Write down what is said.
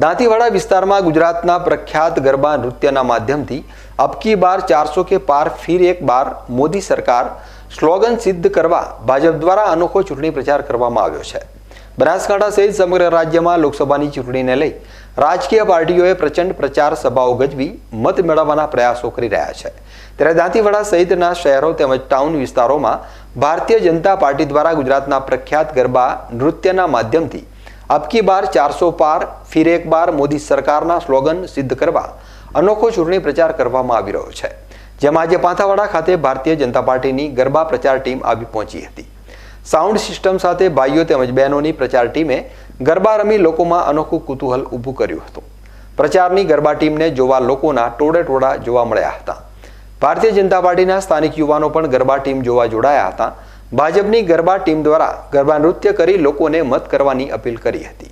દાંતીવાડા વિસ્તારમાં ગુજરાતના પ્રખ્યાત ગરબા નૃત્યના માધ્યમથી અબકી બાર ચારસો કે પાર ફિર એક બાર મોદી સરકાર સ્લોગન સિદ્ધ કરવા ભાજપ દ્વારા અનોખો ચૂંટણી પ્રચાર કરવામાં આવ્યો છે. બનાસકાંઠા સહિત સમગ્ર રાજ્યમાં લોકસભાની ચૂંટણીને લઈ રાજકીય પાર્ટીઓએ પ્રચંડ પ્રચાર સભાઓ ગજવી મત મેળવવાના પ્રયાસો કરી રહ્યા છે. ત્યારે દાંતીવાડા સહિતના શહેરો તેમજ ટાઉન વિસ્તારોમાં ભારતીય જનતા પાર્ટી દ્વારા ગુજરાતના પ્રખ્યાત ગરબા નૃત્યના માધ્યમથી અબકી બાર ચારસો પાર, ફિર એક બાર મોદી સરકારના સ્લોગન સિદ્ધ કરવા અનોખો ચૂંટણી પ્રચાર કરવામાં આવી રહ્યો છે. જેમાં આજે પાંથાવાડા ખાતે ભારતીય જનતા પાર્ટીની ગરબા પ્રચાર ટીમ આવી પહોંચી હતી. સાઉન્ડ સિસ્ટમ સાથે ભાઈઓ તેમજ બહેનોની પ્રચાર ટીમે ગરબા રમી લોકોમાં અનોખું કુતૂહલ ઊભું કર્યું હતું. પ્રચારની ગરબા ટીમને જોવા લોકોના ટોળે ટોળા જોવા મળ્યા હતા. ભારતીય જનતા પાર્ટીના સ્થાનિક યુવાનો પણ ગરબા ટીમ જોવા જોડાયા હતા. ભાજપની ગરબા ટીમ દ્વારા ગરબા નૃત્ય કરી લોકોને મત કરવાની અપીલ કરી હતી.